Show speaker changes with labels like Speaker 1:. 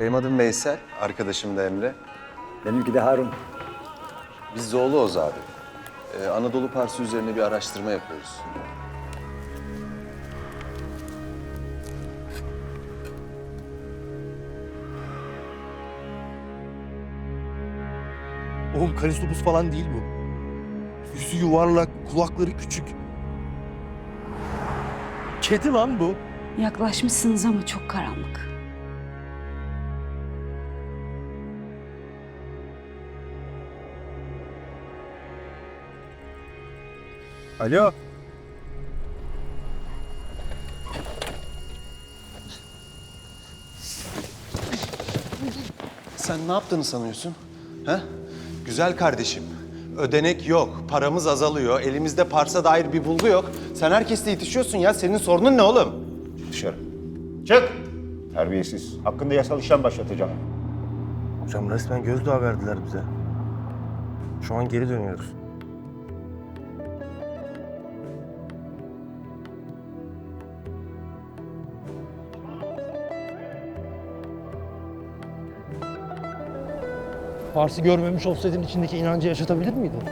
Speaker 1: Benim adım Veysel, arkadaşım da Emre.
Speaker 2: Benimki de Harun.
Speaker 1: Biz Zoğluoğuz abi. Ee, Anadolu Parsı üzerine bir araştırma yapıyoruz.
Speaker 3: Oğlum kalistopus falan değil bu. Yüzü yuvarlak, kulakları küçük. Kedi lan bu.
Speaker 4: Yaklaşmışsınız ama çok karanlık.
Speaker 3: Alo.
Speaker 1: Sen ne yaptığını sanıyorsun? He? Güzel kardeşim. Ödenek yok, paramız azalıyor, elimizde parsa dair bir bulgu yok. Sen herkesle yetişiyorsun ya. Senin sorunun ne oğlum?
Speaker 2: Dışarı. Çık! Terbiyesiz. Hakkında yasal işlem başlatacağım.
Speaker 3: Hocam resmen gözdağı verdiler bize. Şu an geri dönüyoruz.
Speaker 5: Fars'ı görmemiş olsaydın içindeki inancı yaşatabilir miydin?